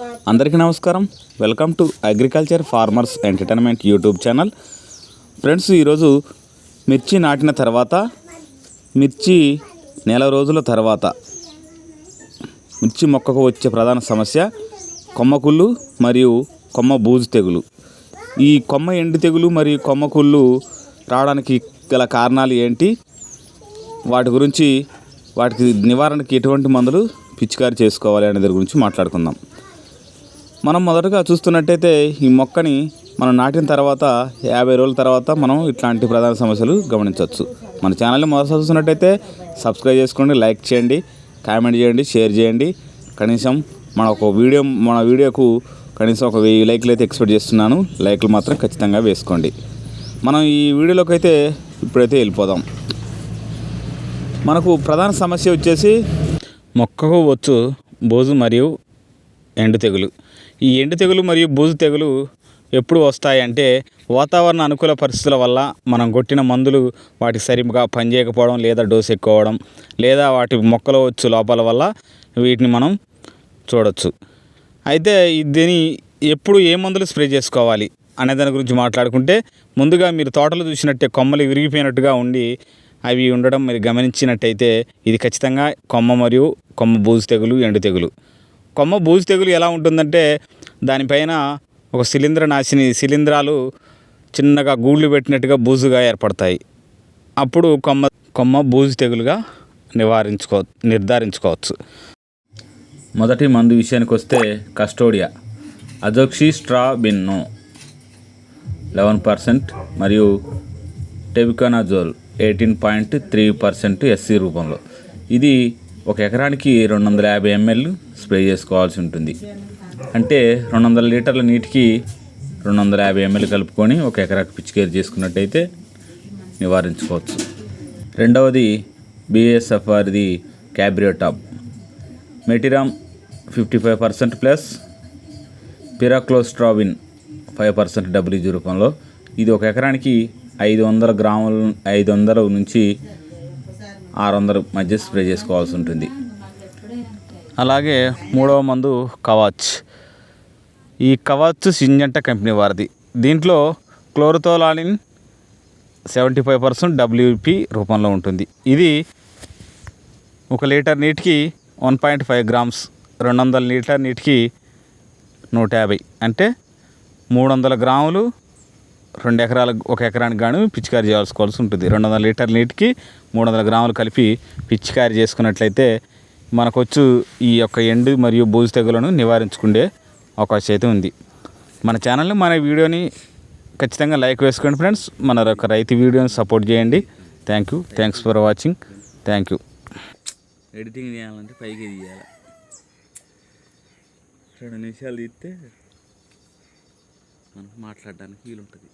అందరికీ నమస్కారం. Welcome to agriculture farmers entertainment YouTube channel friends ఈరోజు మిర్చి నాటిన తర్వాత మిర్చి నెల రోజుల తర్వాత మిర్చి మొక్కకు వచ్చే ప్రధాన సమస్య కొమ్మ కుళ్ళు మరియు కొమ్మ బూజు తెగులు. ఈ కొమ్మ ఎండు తెగులు మరియు కొమ్మ కుళ్ళు రావడానికి గల కారణాలు ఏంటి? వాటి గురించి వాటికి నివారణకి ఎటువంటి మందులు పిచికారి చేసుకోవాలి అనే దాని గురించి మాట్లాడుకుందాం. మనం మొదటగా చూస్తున్నట్టయితే ఈ మొక్కని మనం నాటిన తర్వాత యాభై రోజుల తర్వాత మనం ఇట్లాంటి ప్రధాన సమస్యలు గమనించవచ్చు. మన ఛానల్ని మొదట చూస్తున్నట్టయితే సబ్స్క్రైబ్ చేసుకోండి లైక్ చేయండి కామెంట్ చేయండి షేర్ చేయండి. కనీసం మన ఒక వీడియో మన వీడియోకు కనీసం ఒక వెయ్యి లైక్లు అయితే ఎక్స్పెక్ట్ చేస్తున్నాను. లైక్లు మాత్రం ఖచ్చితంగా వేసుకోండి. మనం ఈ వీడియోలోకి అయితే ఇప్పుడైతే వెళ్ళిపోదాం. మనకు ప్రధాన సమస్య వచ్చేసి మొక్కకు వచ్చు బోజు మరియు ఎండు తెగులు. ఈ ఎండు తెగులు మరియు బూజు తెగులు ఎప్పుడు వస్తాయంటే వాతావరణ అనుకూల పరిస్థితుల వల్ల మనం కొట్టిన మందులు వాటికి సరిగ్గా పనిచేయకపోవడం లేదా డోస్ ఎక్కువడం లేదా వాటి మొక్కలో వచ్చు లోపాల వల్ల వీటిని మనం చూడవచ్చు అయితే దీని ఎప్పుడు ఏ మందులు స్ప్రే చేసుకోవాలి అనే దాని గురించి మాట్లాడుకుంటే ముందుగా మీరు తోటలు చూసినట్టే కొమ్మలు విరిగిపోయినట్టుగా ఉండి అవి ఉండడం మీరు గమనించినట్టయితే ఇది ఖచ్చితంగా కొమ్మ మరియు కొమ్మ బూజు తెగులు ఎండు తెగులు. కొమ్మ బూజు తెగులు ఎలా ఉంటుందంటే దానిపైన ఒక శిలీంద్ర నాశిని శిలీంధ్రాలు చిన్నగా గూళ్ళు పెట్టినట్టుగా బూజుగా ఏర్పడతాయి. అప్పుడు కొమ్మ కొమ్మ బూజు తెగులుగా నివారించుకో నిర్ధారించుకోవచ్చు. మొదటి మందు విషయానికి వస్తే Custodia. Azoxystrobin eleven percent మరియు tebuconazole eighteen point three percent SC రూపంలో. ఇది ఒక ఎకరానికి రెండు వందల యాభై ఎంఎల్ స్ప్రే చేసుకోవాల్సి ఉంటుంది. అంటే రెండు వందల లీటర్ల నీటికి రెండు వందల యాభై ఎంఎల్ కలుపుకొని ఒక ఎకరాకి పిచికేరి చేసుకున్నట్టయితే నివారించుకోవచ్చు. రెండవది BSF Cabrio Top. Metiram fifty five percent plus pyraclostrobin five percent WG రూపంలో. ఇది ఒక ఎకరానికి ఐదు వందల గ్రాముల ఐదు వందల నుంచి ఆరు వందల మధ్య స్ప్రే చేసుకోవాల్సి ఉంటుంది. అలాగే మూడవ మందు కవాచ్. ఈ కవాచ్ సింజంట కంపెనీ వారిది. దీంట్లో chlorothalonil seventy five percent WP రూపంలో ఉంటుంది. ఇది ఒక లీటర్ నీటికి వన్ పాయింట్ ఫైవ్ గ్రామ్స్ రెండు వందల లీటర్ నీటికి నూట యాభై. అంటే మూడు వందల గ్రాములు రెండు ఎకరాలకు ఒక ఎకరానికి గాను పిచికారి చేసుకోవాల్సి ఉంటుంది. రెండు వందల లీటర్ నీటికి మూడు వందల గ్రాములు కలిపి పిచికారి చేసుకున్నట్లయితే మనకొచ్చు ఈ యొక్క ఎండు మరియు బూజు తెగులను నివారించుకునే అవకాశం అయితే ఉంది. మన ఛానల్ని మన వీడియోని ఖచ్చితంగా లైక్ వేసుకోండి ఫ్రెండ్స్. మన యొక్క రైతు వీడియోని సపోర్ట్ చేయండి. Thank you. Thanks for watching. Thank you. Editing చేయాలంటే పైకి తీయాలి. రెండు నిమిషాలు తీస్తే మనకు మాట్లాడడానికి వీలుంటుంది.